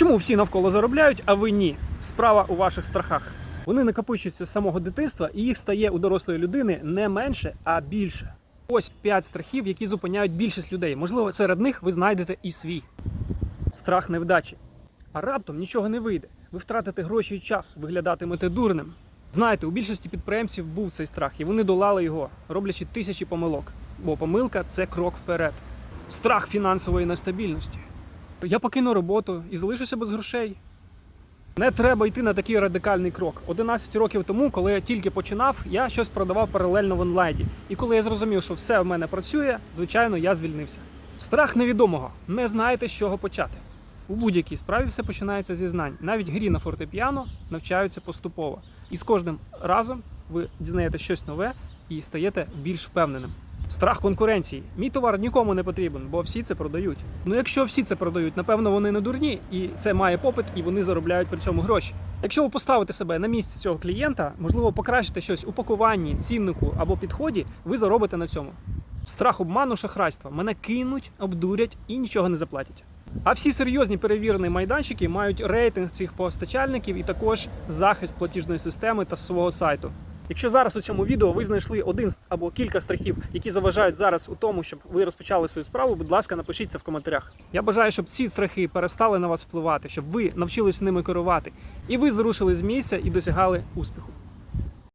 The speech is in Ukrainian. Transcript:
Чому всі навколо заробляють, а ви ні? Справа у ваших страхах. Вони накопичуються з самого дитинства, і їх стає у дорослої людини не менше, а більше. Ось п'ять страхів, які зупиняють більшість людей. Можливо, серед них ви знайдете і свій. Страх невдачі. А раптом нічого не вийде. Ви втратите гроші і час, виглядатимете дурним. Знаєте, у більшості підприємців був цей страх, і вони долали його, роблячи тисячі помилок. Бо помилка це крок вперед. Страх фінансової нестабільності. Я покину роботу і залишуся без грошей. Не треба йти на такий радикальний крок. 11 років тому, коли я тільки починав, я щось продавав паралельно в онлайні. І коли я зрозумів, що все в мене працює, звичайно, я звільнився. Страх невідомого. Не знаєте, з чого почати. У будь-якій справі все починається зі знань. Навіть грі на фортепіано навчаються поступово. І з кожним разом ви дізнаєте щось нове і стаєте більш впевненим. Страх конкуренції. Мій товар нікому не потрібен, бо всі це продають. Ну якщо всі це продають, напевно вони не дурні, і це має попит, і вони заробляють при цьому гроші. Якщо ви поставите себе на місце цього клієнта, можливо, покращите щось у пакуванні, ціннику або підході, ви заробите на цьому. Страх обману, шахрайства. Мене кинуть, обдурять і нічого не заплатять. А всі серйозні перевірені майданчики мають рейтинг цих постачальників і також захист платіжної системи та свого сайту. Якщо зараз у цьому відео ви знайшли один або кілька страхів, які заважають зараз у тому, щоб ви розпочали свою справу, будь ласка, напишіть це в коментарях. Я бажаю, щоб ці страхи перестали на вас впливати, щоб ви навчились ними керувати, і ви зрушили з місця і досягали успіху.